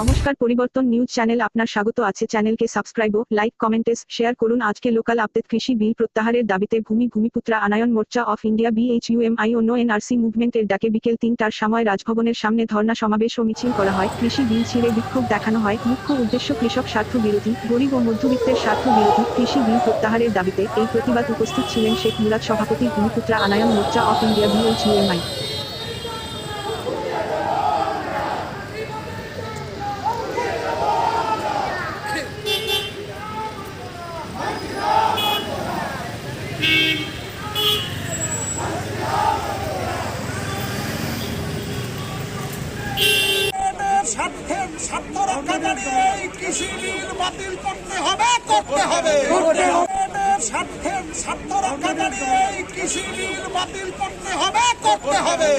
নমস্কার পরিবর্তন news channel আপনার স্বাগত আছে চ্যানেলকে সাবস্ক্রাইব ও লাইক কমেন্টেস শেয়ার করুন। আজকে লোকাল আপডেট কৃষি বিল প্রত্যাহারের দাবিতে ভূমি Bhumiputra Unnayan Morcha of India B H U M I অন্য এনআরসি মুভমেন্টের ডাকে বিকেল তিনটার সময় রাজভবনের সামনে ধর্ণা সমাবেশ ও মিছিল করা হয়। কৃষি বিল ছিঁড়ে বিক্ষোভ দেখানো হয়। মুখ্য উদ্দেশ্য কৃষক স্বার্থ বিরোধী, গরিব ও মধ্যবিত্তের স্বার্থ বিরোধী কৃষি বিল প্রত্যাহারের দাবিতে এই প্রতিবাদ উপস্থিত ছিলেন শেখ মুরাদ সভাপতি Bhumiputra Unnayan Morcha of India B H U M I. স্বার্থের স্বার্থ রক্ষাকারী এই কৃষি বিল বাতিল করতে হবে করতে হবে। স্বার্থের স্বার্থ রক্ষাকারী এই কৃষি বিল বাতিল করতে হবে করতে হবে।